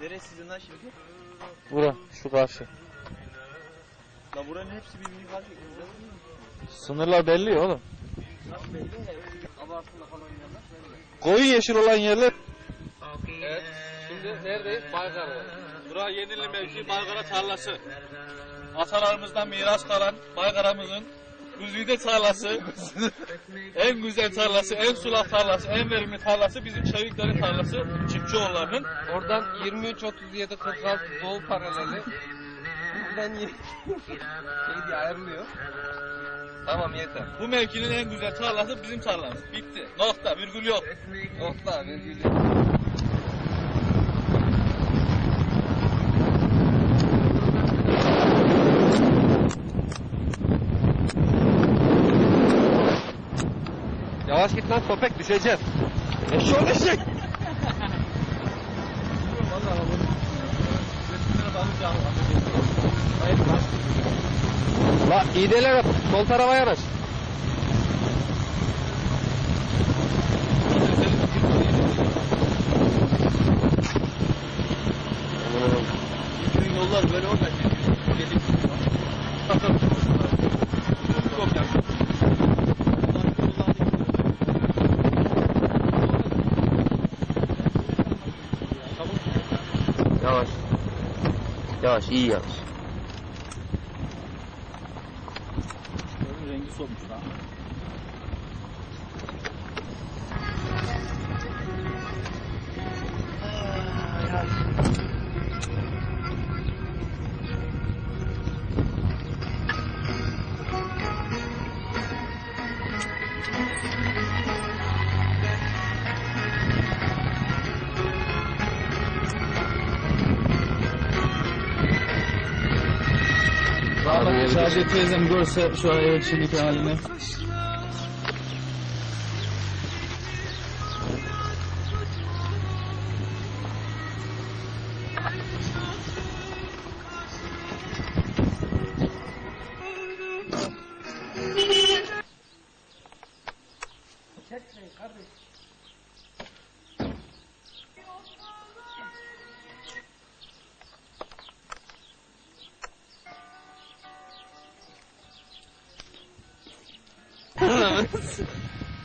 Neresi sizin lan şimdi? Bura şu karşı. La buranın hepsi birbirini ediyor. Sınırlar belli ya oğlum. Nasıl belli? Abartılı falan yerler belli. Koyu yeşil olan yerler Evet. Şimdi neredeyiz? Baygar'da. Bura Yenili mevki Baygara tarlası. Atalarımızdan miras kalan Baygara'mızın güzide tarlası. en güzel tarlası, en sulak tarlası, en verimli tarlası bizim Çevikleri tarlası Çiftçioğulları'nın. Oradan 23 37 46 doğu paraleli. Buradan şey ayrılıyor. Tamam yeter. Bu mevkinin en güzel tarlası bizim tarlamız. Bitti. Nokta. Virgül yok. Nokta virgül. Yavaş git lan köpek düşeceğim. Eşşoğlu eşek. La iğneler sol tarafa yanaş. Yollar böyle gidiyor. Gelip Çok yakın. Yavaş. Yavaş iyi yavaş. Rengi solmuş lan. Sadece teyzem görse şu an evin şimdiki halini.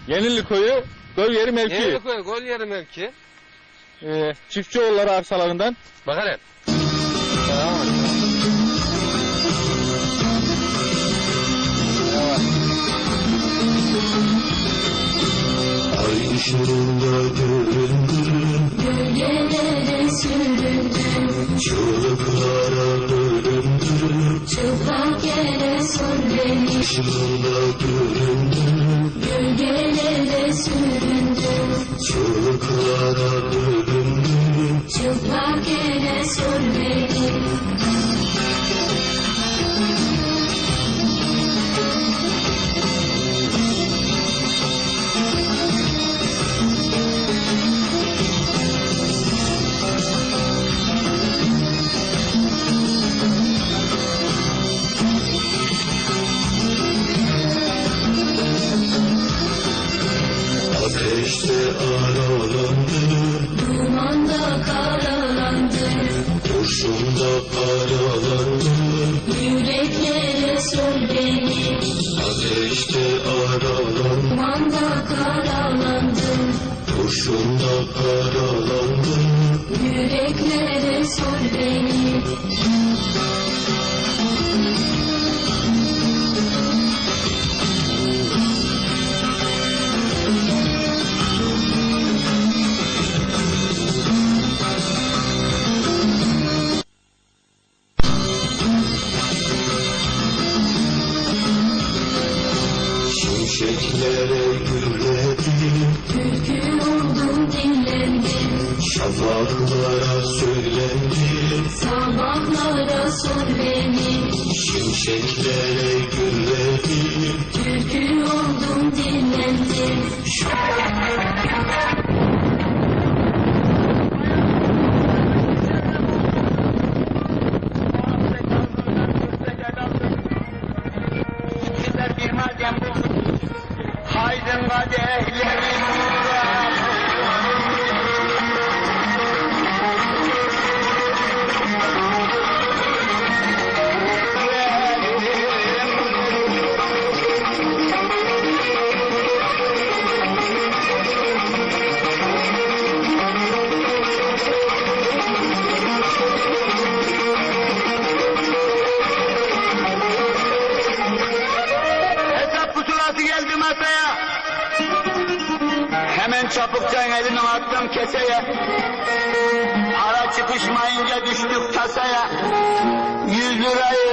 Yenili koyu göl yeri mevki. Yeni koy gol yeri mevki. Ee, Çiftçioğulları arsalarından Bak hele. Ay ışığında göründüm Gölgelere süründüm Çığlıklara sor beni Işığında göründüm Gölgelere süründüm Çığlıklara bölündüm Ateşte aralandım Dumanda karalandım. Kurşunda paralandım Şimşeklere gülledim. Türkü oldum dinlendim Geçen elini attım keseye. Para çıkışmayınca düştük tasaya. Yüz lirayı